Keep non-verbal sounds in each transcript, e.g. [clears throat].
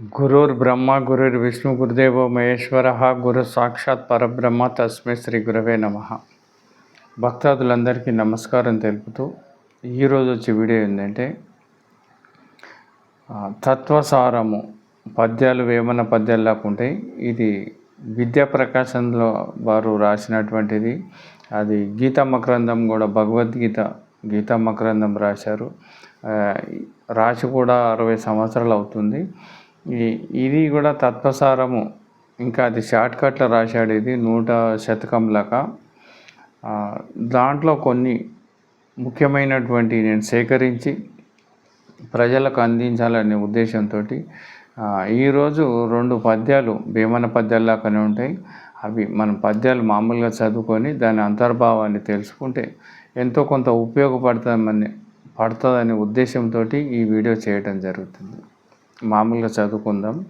గురుర్ బ్రహ్మ గురుర్ విష్ణు గురుదేవో మహేశ్వర గురు సాక్షాత్ పరబ్రహ్మ తస్మై శ్రీ గురవే నమ. భక్తాదులందరికీ నమస్కారం తెలుపుతూ ఈరోజు వచ్చే వీడియో ఏంటంటే తత్వసారము పద్యాలు వేమన పద్యాలు ఉంటాయి. ఇది విద్యాప్రకాశంలో వారు రాసినటువంటిది. అది గీతమ్మ గ్రంథం కూడా భగవద్గీత గీతమ్మ గ్రంథం రాశారు. రాసి కూడా అరవై సంవత్సరాలు అవుతుంది. ఇది కూడా తత్వసారము. ఇంకా అది షార్ట్కట్లో రాశాడు ఇది నూట శతకం లాగా దాంట్లో కొన్ని ముఖ్యమైనటువంటి నేను సేకరించి ప్రజలకు అందించాలనే ఉద్దేశంతో ఈరోజు రెండు పద్యాలు భీమన పద్యాల్లాగానే ఉంటాయి. అవి మనం పద్యాలు మామూలుగా చదువుకొని దాని అంతర్భావాన్ని తెలుసుకుంటే ఎంతో కొంత ఉపయోగపడతామని పడుతుందనే ఉద్దేశంతో ఈ వీడియో చేయడం జరుగుతుంది. మామూలుగా చదువుకుందాం.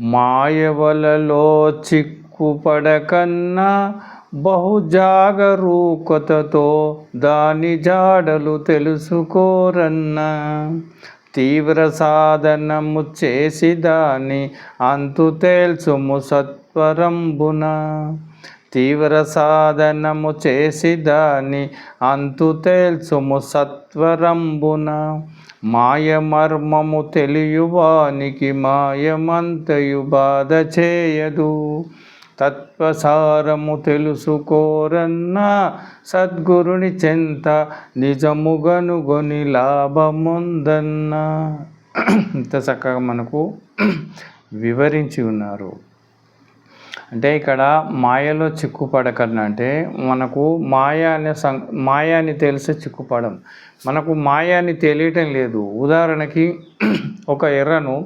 మాయవలలో చిక్కుపడకన్నా బహు జాగరూకతతో దాని జాడలు తెలుసుకోరన్నా. తీవ్ర సాధనము చేసి దాని అంతు తేల్చుము సత్వరంబున. తీవ్ర సాధనము చేసి దాని అంతు తేల్చుము సత్వరంబున. మాయ మర్మము తెలియువానికి మాయమంతయు బాధ చేయదు. తత్వసారము తెలుసుకోరన్నా సద్గురుని చెంత నిజముగనుగొని లాభముందన్న. ఇంత చక్కగా మనకు వివరించి ఉన్నారు. అంటే ఇక్కడ మాయలో చిక్కుపడకన్నా అంటే మనకు మాయ అనే సం మాయ అని తెలిసి చిక్కుపడం. మనకు మాయ అని తెలియటం లేదు. ఉదాహరణకి [clears throat] ఒక ఎర్రను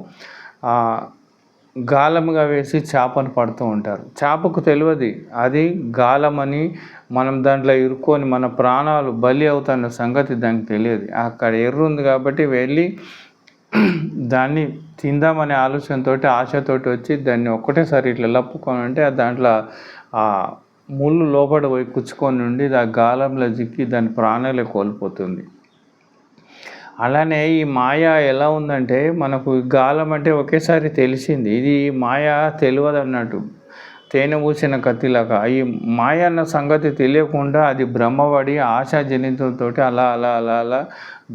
గాలముగా వేసి చేపను పడుతూ ఉంటారు. చేపకు తెలియదు. అది గాలమని మనం దాంట్లో ఇరుక్కొని మన ప్రాణాలు బలి అవుతున్న సంగతి దానికి తెలియదు. అక్కడ ఎర్ర ఉంది కాబట్టి వెళ్ళి దాన్ని తిందామనే ఆలోచనతో ఆశతోటి వచ్చి దాన్ని ఒక్కటేసారి ఇట్లా లప్పుకొని అంటే ఆ దాంట్లో ఆ ముళ్ళు లోపల పోయి కుచ్చుకొని ఉండి ఆ గాలంలో చిక్కి దాని ప్రాణాలే కోల్పోతుంది. అలానే ఈ మాయ ఎలా ఉందంటే మనకు గాలం అంటే ఒకేసారి తెలిసింది. ఇది మాయ తెలియదు అన్నట్టు తేనె పూసిన కత్తిలాగా. ఈ మాయ అన్న సంగతి తెలియకుండా అది భ్రమపడి ఆశాజనితంతో అలా అలా అలా అలా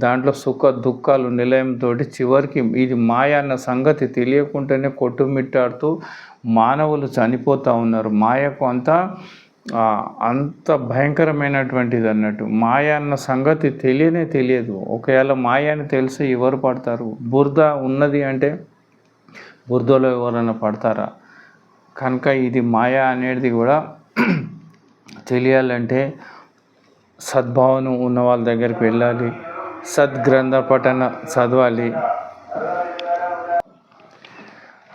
దాంట్లో సుఖ దుఃఖాలు నిలయంతో చివరికి ఇది మాయ అన్న సంగతి తెలియకుండానే కొట్టుమిట్టాడుతూ మానవులు చనిపోతూ ఉన్నారు. మాయకు అంతా అంత భయంకరమైనటువంటిది అన్నట్టు. మాయ అన్న సంగతి తెలియనే తెలియదు. ఒకవేళ మాయ అని తెలిసి ఎవరు పడతారు? బురద ఉన్నది అంటే బురదలో ఎవరైనా పడతారా? కనుక ఇది మాయ అనేది కూడా తెలియాలంటే సద్భావన ఉన్న వాళ్ళ దగ్గరికి వెళ్ళాలి. సద్గ్రంథ పఠన చదవాలి.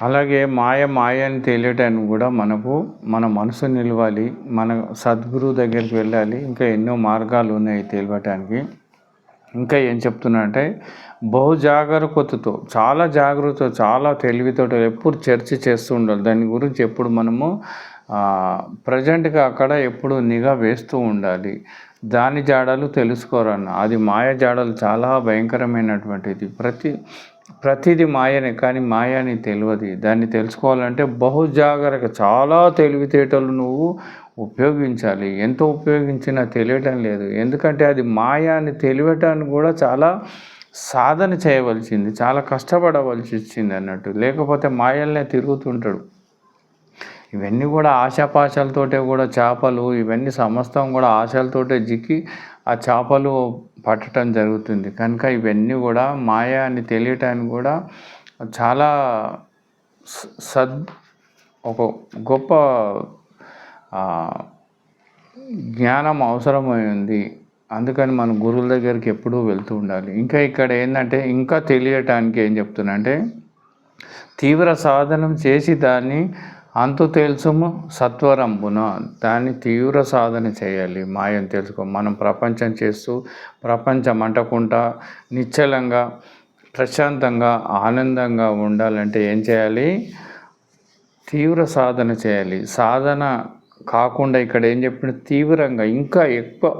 అలాగే మాయ మాయ అని తెలియటానికి కూడా మనకు మన మనసు నిలవాలి. మన సద్గురువు దగ్గరికి వెళ్ళాలి. ఇంకా ఎన్నో మార్గాలు ఉన్నాయి తెలియటానికి. ఇంకా ఏం చెప్తున్నా అంటే బహు జాగరూకతతో చాలా జాగ్రత్త చాలా తెలివితో ఎప్పుడు చర్చ చేస్తూ ఉండాలి. దాని గురించి ఎప్పుడు మనము ప్రజెంట్గా అక్కడ ఎప్పుడు నిఘా వేస్తూ ఉండాలి. దాని జాడలు తెలుసుకోరన్న. అది మాయ జాడలు చాలా భయంకరమైనటువంటిది. ప్రతి ప్రతిది మాయనే కానీ మాయ అని తెలియదు దాన్ని తెలుసుకోవాలంటే బహు జాగ్రత్త చాలా తెలివితేటలు నువ్వు ఉపయోగించాలి. ఎంత ఉపయోగించినా తెలియటం లేదు. ఎందుకంటే అది మాయ అని తెలియటానికి కూడా చాలా సాధన చేయవలసింది చాలా కష్టపడవలసి వచ్చింది అన్నట్టు. లేకపోతే మాయల్నే తిరుగుతుంటాడు. ఇవన్నీ కూడా ఆశాపాశాలతోటే కూడా చేపలు ఇవన్నీ సమస్తం కూడా ఆశలతోటే జిక్కి ఆ చేపలు పట్టడం జరుగుతుంది. కనుక ఇవన్నీ కూడా మాయ అని తెలియటానికి కూడా చాలా సద్ ఒక గొప్ప జ్ఞానం అవసరమై ఉంది. అందుకని మనం గురువుల దగ్గరికి ఎప్పుడూ వెళ్తూ ఉండాలి. ఇంకా ఇక్కడ ఏంటంటే ఇంకా తెలియటానికి ఏం చెప్తున్నాంటే తీవ్ర సాధనం చేసి దాన్ని అంతు తెలుసుము సత్వరంపున దాన్ని తీవ్ర సాధన చేయాలి. మాయం తెలుసుకో. మనం ప్రపంచం చేస్తూ ప్రపంచం అంటకుండా నిశ్చలంగా ప్రశాంతంగా ఆనందంగా ఉండాలంటే ఏం చేయాలి? తీవ్ర సాధన చేయాలి. సాధన కాకుండా ఇక్కడ ఏం చెప్పిన తీవ్రంగా ఇంకా ఎక్కువ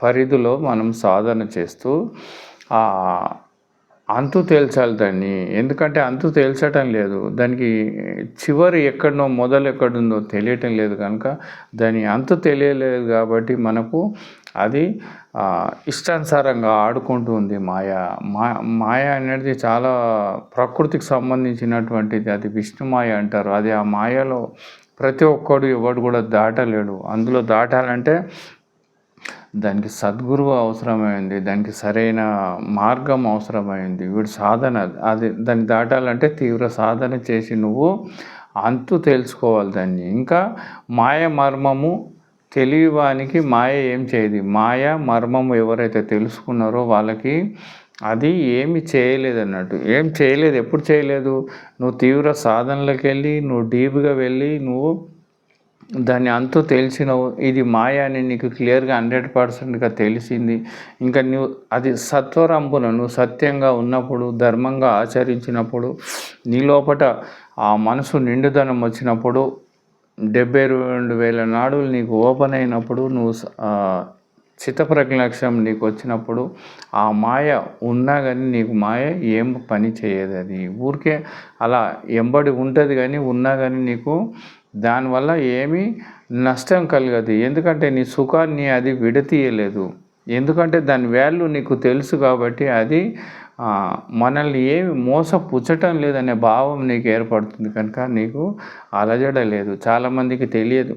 పరిధిలో మనం సాధన చేస్తూ ఆ అంతు తేల్చాలి దాన్ని ఎందుకంటే అంతు తేల్చటం లేదు. దానికి చివరి ఎక్కడనో మొదలు ఎక్కడుందో తెలియటం లేదు కనుక దాని అంతు తెలియలేదు కాబట్టి మనకు అది ఇష్టానుసారంగా ఆడుకుంటూ ఉంది మాయ. మా మాయ అనేది చాలా ప్రకృతికి సంబంధించినటువంటిది. అది విష్ణుమాయ అంటారు. అది ఆ మాయలో ప్రతి ఒక్కడు ఎవడు కూడా దాటలేడు. అందులో దాటాలంటే దానికి సద్గురువు అవసరమైంది దానికి సరైన మార్గం అవసరమైంది. వీడు సాధన అది దాన్ని దాటాలంటే తీవ్ర సాధన చేసి నువ్వు అంతు తెలుసుకోవాలి దాన్ని. ఇంకా మాయ మర్మము తెలియవానికి మాయ ఏం చేయదు. మాయ మర్మము ఎవరైతే తెలుసుకున్నారో వాళ్ళకి అది ఏమి చేయలేదు అన్నట్టు ఏం చేయలేదు ఎప్పుడు చేయలేదు? నువ్వు తీవ్ర సాధనలకు వెళ్ళి నువ్వు డీప్గా వెళ్ళి నువ్వు దాన్ని అంతు తెలిసినవు. ఇది మాయ అని నీకు క్లియర్గా హండ్రెడ్ పర్సెంట్గా తెలిసింది. ఇంకా నువ్వు అది సత్వరంపున నువ్వు సత్యంగా ఉన్నప్పుడు ధర్మంగా ఆచరించినప్పుడు నీ లోపల ఆ మనసు నిండుదనం వచ్చినప్పుడు డెబ్బై రెండు వేల నాడులు నీకు ఓపెన్ అయినప్పుడు నువ్వు చిత్తప్రజ్ఞలక్ష్యం నీకు వచ్చినప్పుడు ఆ మాయ ఉన్నా కానీ నీకు మాయ ఏం పని చేయదు అది. ఊరికే అలా ఎంబడి ఉంటుంది కానీ ఉన్నా కానీ నీకు దానివల్ల ఏమీ నష్టం కలగదు. ఎందుకంటే నీ సుఖాన్ని అది విడతీయలేదు. ఎందుకంటే దాని వాల్యూ నీకు తెలుసు కాబట్టి అది మనల్ని ఏమి మోసపుచ్చటం లేదనే భావం నీకు ఏర్పడుతుంది కనుక నీకు అలజడ లేదు. చాలామందికి తెలియదు.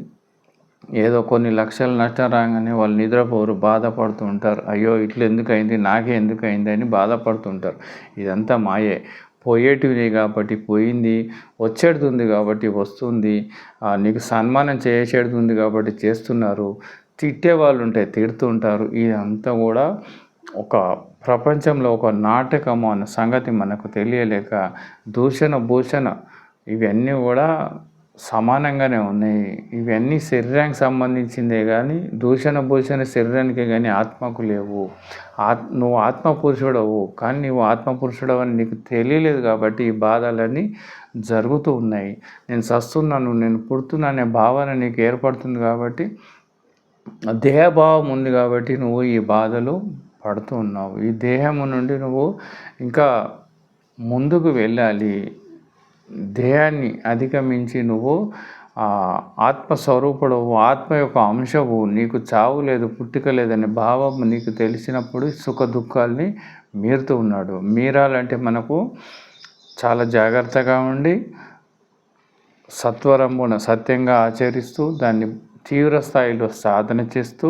ఏదో కొన్ని లక్షల నష్టం రాగానే వాళ్ళు నిద్రపోరు బాధపడుతూ ఉంటారు. అయ్యో ఇట్లా ఎందుకు అయింది నాకే ఎందుకు అయింది అని బాధపడుతుంటారు ఇదంతా మాయే. పోయేటివి కాబట్టి పోయింది వచ్చేడుతుంది కాబట్టి వస్తుంది. నీకు సన్మానం చేసేడుతుంది కాబట్టి చేస్తున్నారు. తిట్టే వాళ్ళు ఉంటాయి తిడుతుంటారు ఇదంతా కూడా ఒక ప్రపంచంలో ఒక నాటకము అన్న సంగతి మనకు తెలియలేక దూషణ భూషణ ఇవన్నీ కూడా సమానంగానే ఉన్నాయి. ఇవన్నీ శరీరానికి సంబంధించిందే కానీ దూషణ భూషణ శరీరానికి కానీ ఆత్మకు లేవు. ఆత్ నువ్వు ఆత్మపురుషుడవు కానీ నువ్వు ఆత్మపురుషుడవు అని నీకు తెలియలేదు కాబట్టి ఈ బాధలన్నీ జరుగుతూ ఉన్నాయి. నేను సస్తున్నాను నేను పుడుతున్నా అనే భావన నీకు ఏర్పడుతుంది కాబట్టి దేహభావం ఉంది కాబట్టి నువ్వు ఈ బాధలు పడుతూ ఉన్నావు. ఈ దేహము నుండి నువ్వు ఇంకా ముందుకు వెళ్ళాలి. దేహాన్ని అధిగమించి నువ్వు ఆత్మస్వరూపుడవు ఆత్మ యొక్క అంశవు నీకు చావు లేదు పుట్టుక లేదనే భావం నీకు తెలిసినప్పుడు సుఖ దుఃఖాల్ని మీరుతూ ఉన్నాడు. మీరాలంటే మనకు చాలా జాగ్రత్తగా ఉండి సత్వరంబున సత్యంగా ఆచరిస్తూ దాన్ని తీవ్ర స్థాయిలో సాధన చేస్తూ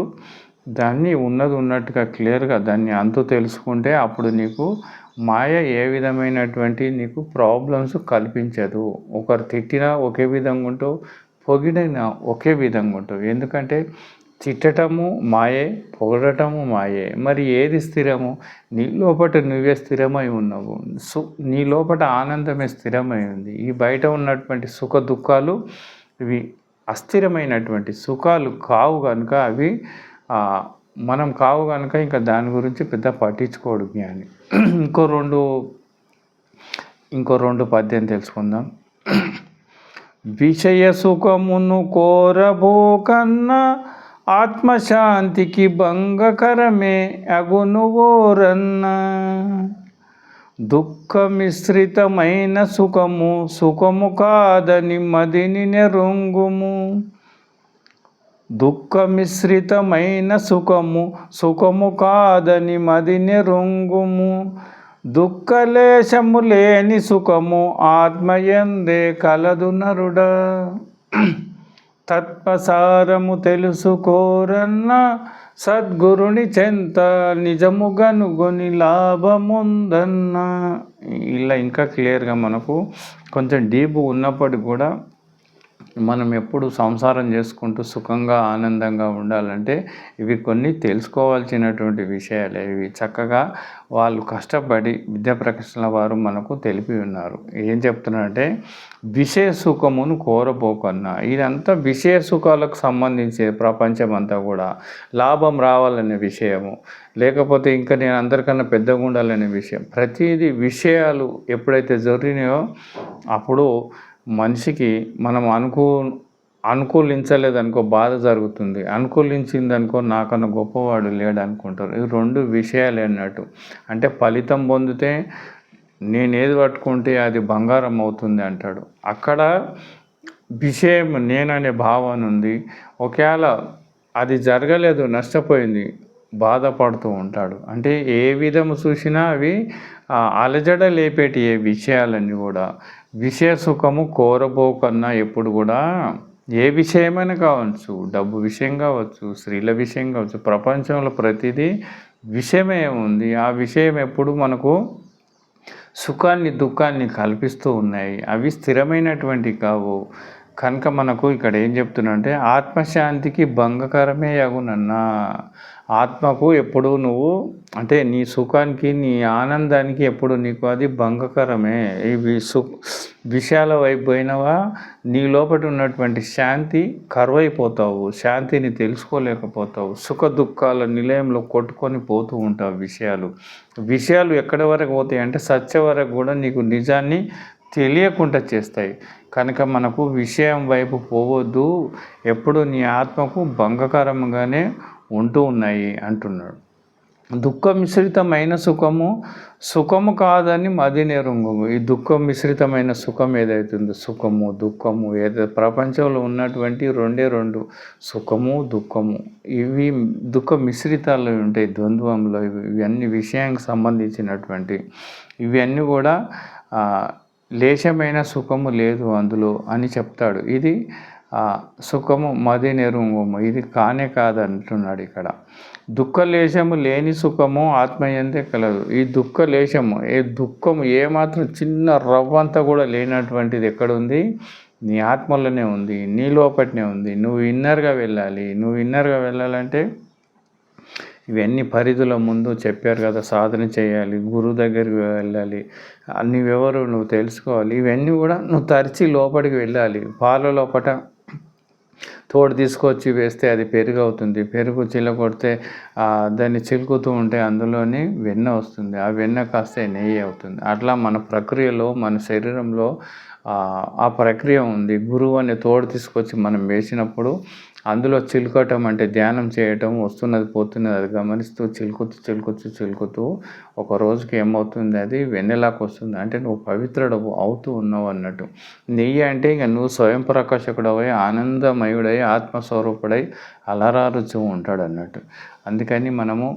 దాన్ని ఉన్నది ఉన్నట్టుగా క్లియర్గా దాన్ని అంతు తెలుసుకుంటే అప్పుడు నీకు మాయ ఏ విధమైనటువంటి నీకు ప్రాబ్లమ్స్ కల్పించదు. ఒకరు తిట్టినా ఒకే విధంగా ఉంటావు పొగిడినా ఒకే విధంగా ఉంటావు. ఎందుకంటే తిట్టటము మాయే పొగడటము మాయే. మరి ఏది స్థిరము? నీ లోపల నువ్వే స్థిరమై ఉన్నావు. సు నీ లోపల ఆనందమే స్థిరమై ఉంది. ఈ బయట ఉన్నటువంటి సుఖ దుఃఖాలు ఇవి అస్థిరమైనటువంటి సుఖాలు కావు కనుక అవి మనం కావు కనుక ఇంకా దాని గురించి పెద్ద పట్టించుకోడు జ్ఞాని. ఇంకో రెండు ఇంకో రెండు పద్యం తెలుసుకుందాం. విషయ సుఖమును కోరబోకన్నా ఆత్మశాంతికి భంగకరమే అగును ఓరన్న. దుఃఖమిశ్రితమైన సుఖము సుఖము కాదని మదిని నెరుంగుము. దుఃఖమిశ్రితమైన సుఖము సుఖము కాదని మదిని రుంగుము దుఃఖలేశము లేని సుఖము ఆత్మయందే కలదు నరుడ. తత్పసారము తెలుసుకోరన్న సద్గురుని చెంత నిజముగనుగొని లాభముందన్న. ఇలా ఇంకా క్లియర్గా మనకు కొంచెం డీప్ ఉన్నప్పటికి కూడా మనం ఎప్పుడు సంసారం చేసుకుంటూ సుఖంగా ఆనందంగా ఉండాలంటే ఇవి కొన్ని తెలుసుకోవాల్సినటువంటి విషయాలే. ఇవి చక్కగా వాళ్ళు కష్టపడి విద్యా ప్రకటనల వారు మనకు తెలిపి ఉన్నారు. ఏం చెప్తున్నారంటే విషయ సుఖమును కోరపోకన్నా ఇదంతా విషయ సుఖాలకు సంబంధించే ప్రపంచం అంతా కూడా లాభం రావాలనే విషయము. లేకపోతే ఇంకా నేను అందరికన్నా పెద్దగా ఉండాలనే విషయం. ప్రతిదీ విషయాలు ఎప్పుడైతే జరిగినాయో అప్పుడు మనిషికి మనం అనుకూ అనుకూలించలేదు అనుకో బాధ జరుగుతుంది. అనుకూలించింది అనుకో నాకన్నా గొప్పవాడు లేడు అనుకుంటారు ఇవి రెండు విషయాలు అన్నట్టు. అంటే ఫలితం పొందితే నేను ఏది పట్టుకుంటే అది బంగారం అవుతుంది అంటాడు. అక్కడ విషయం నేననే భావన ఉంది. ఒకవేళ అది జరగలేదు నష్టపోయింది బాధపడుతూ ఉంటాడు. అంటే ఏ విధము చూసినా అవి అలజడ లేపేటి ఏ విషయాలన్నీ కూడా. విషయ సుఖము కోరబోకన్నా ఎప్పుడు కూడా ఏ విషయమైనా కావచ్చు డబ్బు విషయం కావచ్చు స్త్రీల విషయం కావచ్చు ప్రపంచంలో ప్రతిదీ విషయమే ఉంది. ఆ విషయం ఎప్పుడు మనకు సుఖాన్ని దుఃఖాన్ని కల్పిస్తూ ఉన్నాయి. అవి స్థిరమైనటువంటి కావు. కనుక మనకు ఇక్కడ ఏం చెప్తున్నా ఆత్మశాంతికి భంగకరమే అగునన్నా ఆత్మకు ఎప్పుడు నువ్వు అంటే నీ సుఖానికి నీ ఆనందానికి ఎప్పుడు నీకు అది భంగకరమే. ఇవి సు విషయాల వైపు పోయినవా? నీ లోపల ఉన్నటువంటి శాంతి కరువైపోతావు. శాంతిని తెలుసుకోలేకపోతావు. సుఖ దుఃఖాల నిలయంలో కొట్టుకొని పోతూ ఉంటావు విషయాలు. విషయాలు ఎక్కడి వరకు పోతాయి అంటే సత్య వరకు కూడా నీకు నిజాన్ని తెలియకుండా చేస్తాయి. కనుక మనకు విషయం వైపు పోవద్దు. ఎప్పుడు నీ ఆత్మకు భంగకరంగానే ఉంటూ ఉన్నాయి అంటున్నాడు. దుఃఖ మిశ్రితమైన సుఖము సుఖము కాదని మది నెరుంగము ఈ దుఃఖ మిశ్రితమైన సుఖం ఏదైతుందో? సుఖము దుఃఖము. ఏదైతే ప్రపంచంలో ఉన్నటువంటి రెండే రెండు. సుఖము దుఃఖము. ఇవి దుఃఖ మిశ్రితాలు ఉంటాయి ద్వంద్వంలో. ఇవన్నీ విషయానికి సంబంధించినటువంటి. ఇవన్నీ కూడా లేశమైన సుఖము లేదు అందులో అని చెప్తాడు. ఇది సుఖము మది నెరుంగము ఇది కానే కాదంటున్నాడు ఇక్కడ. దుఃఖలేశము లేని సుఖము ఆత్మయందే కలదు. ఈ దుఃఖలేశము ఏ దుఃఖము ఏమాత్రం చిన్న రవ్వంతా కూడా లేనటువంటిది ఎక్కడుంది? నీ ఆత్మలోనే ఉంది నీ లోపటినే ఉంది. నువ్వు ఇన్నర్గా వెళ్ళాలి. నువ్వు ఇన్నర్గా వెళ్ళాలంటే ఇవన్నీ పరిధుల ముందు చెప్పారు కదా సాధన చేయాలి గురువు దగ్గరికి వెళ్ళాలి నువ్వెవరు నువ్వు తెలుసుకోవాలి. ఇవన్నీ కూడా నువ్వు తరిచి లోపలికి వెళ్ళాలి. వాళ్ళ లోపల తోడు తీసుకొచ్చి వేస్తే అది పెరుగు అవుతుంది పెరుగు చిల్లకొడితే దాన్ని చిలుకుతూ ఉంటే అందులోని వెన్న వస్తుంది. ఆ వెన్న కాస్త నెయ్యి అవుతుంది. అట్లా మన ప్రక్రియలో మన శరీరంలో ఆ ప్రక్రియ ఉంది. గురువు అనే తోడు తీసుకొచ్చి మనం వేసినప్పుడు అందులో చిలుకటం అంటే ధ్యానం చేయటం వస్తున్నది పోతున్నది అది గమనిస్తూ చిలుకుతూ చిలుకుతూ చిలుకుతూ ఒక రోజుకి ఏమవుతుంది అది? వెన్నెలాకు వస్తుంది. అంటే నువ్వు పవిత్రుడవు అవుతూ ఉన్నావు అన్నట్టు. నెయ్యి అంటే ఇక నువ్వు స్వయం ప్రకాశకుడవై ఆనందమయుడై ఆత్మస్వరూపుడై అలరారుచూ ఉంటాడు అన్నట్టు. అందుకని మనము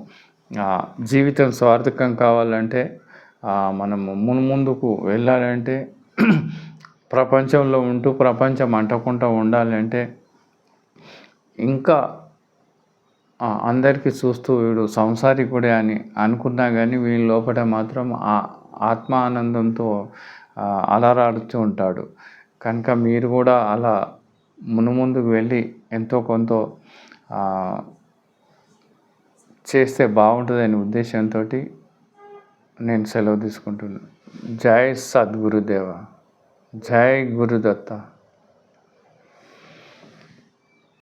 జీవితం స్వార్థకం కావాలంటే మనము మున్ముందుకు వెళ్ళాలంటే [clears throat] ప్రపంచంలో ఉంటూ ప్రపంచం అంటకుండా ఉండాలంటే ఇంకా అందరికీ చూస్తూ వీడు సంసారికుడే అని అనుకున్నా కానీ వీళ్ళ లోపల మాత్రం ఆత్మ ఆనందంతో అలరాడుతూ ఉంటాడు. కనుక మీరు కూడా అలా మునుముందుకు వెళ్ళి ఎంతో కొంత చేస్తే బాగుంటుందనే ఉద్దేశంతో నేను సెలవు తీసుకుంటున్నాను జై సద్గురుదేవ. జై గురుదత్త.